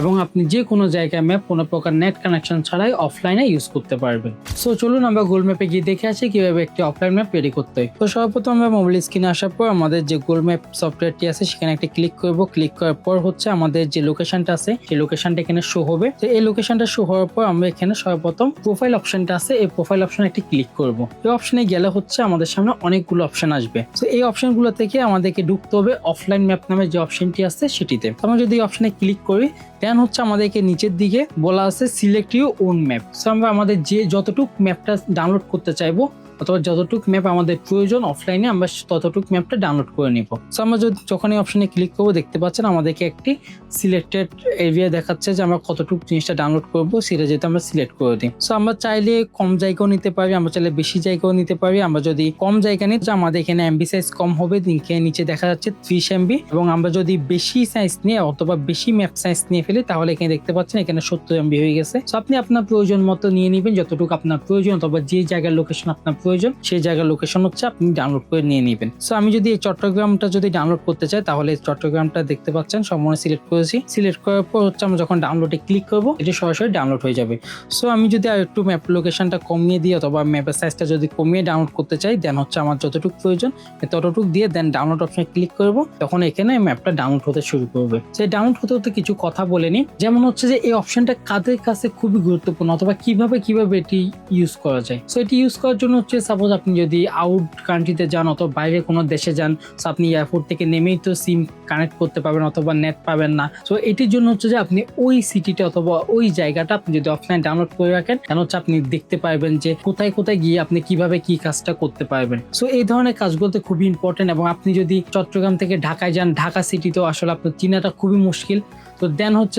এবং আপনি যে কোনো জায়গায় ম্যাপ কোনো প্রকার নেট কানেকশন ছাড়াই অফলাইনে ইউজ করতে পারবেন। সো চলুন আমরা গুগল ম্যাপে গিয়ে দেখে আসি কীভাবে একটি অফলাইন ম্যাপ রেডি করতে হয়। তো সর্বপ্রথম আমরা মোবাইল স্ক্রিনে আসার পর আমাদের যে গুগল ম্যাপ সফটওয়্যারটি আছে, সেখানে একটা ক্লিক করব। ক্লিক করার পর হচ্ছে আমাদের যে লোকেশনটা আছে, সেই লোকেশনটা এখানে শো হবে। তো এই লোকেশনটা শো হওয়ার পর আমরা এখানে সর্বপ্রথম প্রোফাইল অপশনটা আছে, এই প্রোফাইল অপশনে একটি ক্লিক করব। এই অপশনে গেলে হচ্ছে আমাদের সামনে অনেকগুলো অপশন আসবে। তো এই অপশনগুলো থেকে আমাদেরকে ঢুকতে হবে অফলাইন ম্যাপ নামে যে অপশনটি আছে, সেটিতে। আমরা যদি অপশনে ক্লিক করি দেন হচ্ছে আমাদেরকে নিচের দিকে, বলা আছে select you own map. So আমরা আমাদের যে যতটুকু ম্যাপটা ডাউনলোড করতে চাইব অথবা যতটুকু ম্যাপ আমাদের প্রয়োজন অফলাইনে আমরা ততটুকু ম্যাপটা ডাউনলোড করে নিব। সো আমরা যদি যখন এই অপশনে ক্লিক করব, দেখতে পাচ্ছেন আমাদেরকে একটি সিলেক্টেড এরিয়া দেখাচ্ছে যে আমরা কতটুকু জিনিসটা ডাউনলোড করব, সেটা যেহেতু আমরা সিলেক্ট করে দিই। সো আমরা চাইলে কম জায়গাও নিতে পারি, আমরা চাইলে বেশি জায়গাও নিতে পারি। আমরা যদি কম জায়গা নিই আমাদের এখানে এমবি সাইজ কম হবে নিচে দেখা যাচ্ছে ত্রিশ এমবি এবং আমরা যদি বেশি সাইজ নিয়ে অথবা বেশি ম্যাপ সাইজ নিয়ে ফেলি, তাহলে এখানে দেখতে পাচ্ছেন এখানে সত্তর এমবি হয়ে গেছে। সো আপনি আপনার প্রয়োজন মতো নিয়ে নেবেন, যতটুকু আপনার প্রয়োজন, অথবা যে জায়গার লোকেশন আপনার প্রয়োজন, সেই জায়গার লোকেশন হচ্ছে আপনি ডাউনলোড করে নিয়ে নেবেন। সো আমি যদি এই চট্টগ্রামটা যদি ডাউনলোড করতে চাই, তাহলে এই চট্টগ্রামটা দেখতে পাচ্ছেন, সম্পূর্ণ সিলেক্ট করেছি। সিলেক্ট করার পর হচ্ছে আমরা যখন ডাউনলোডে ক্লিক করব, এটি সরাসরি ডাউনলোড হয়ে যাবে। সো আমি যদি আর একটু ম্যাপ লোকেশনটা কমিয়ে দিই অথবা ম্যাপের সাইজটা যদি কমিয়ে ডাউনলোড করতে চাই দেন হচ্ছে আমার যতটুকু প্রয়োজন ততটুকু দিয়ে দেন ডাউনলোড অপশনে ক্লিক করব, তখন এখানে ম্যাপটা ডাউনলোড হতে শুরু করবে। সেই ডাউনলোড হতে হতে কিছু কথা বলে নিই। যেমন হচ্ছে যে, এই অপশনটা কাদের কাছে খুবই গুরুত্বপূর্ণ অথবা কীভাবে কীভাবে এটি ইউজ করা যায়। সো এটি ইউজ করার জন্য হচ্ছে সাপোজ আপনি যদি আউট কান্ট্রিতে যান অথবা বাইরে কোনো দেশে যান, so আপনি এয়ারপোর্ট থেকে নেমেই তো সিম কানেক্ট করতে পারবেন অথবা নেট পাবেন না। সো এটির জন্য হচ্ছে যে আপনি ওই সিটিতে অথবা ওই জায়গাটা আপনি যদি অফলাইন ডাউনলোড করে রাখেন, তাহলে হচ্ছে আপনি দেখতে পারবেন যে কোথায় কোথায় গিয়ে আপনি কীভাবে কি কাজটা করতে পারবেন। সো এই ধরনের কাজগুলোতে খুবই ইম্পর্টেন্ট এবং আপনি যদি চট্টগ্রাম থেকে ঢাকায় যান, ঢাকা সিটিতেও আসলে আপনার চিনাটা খুবই মুশকিল। তো দেন হচ্ছে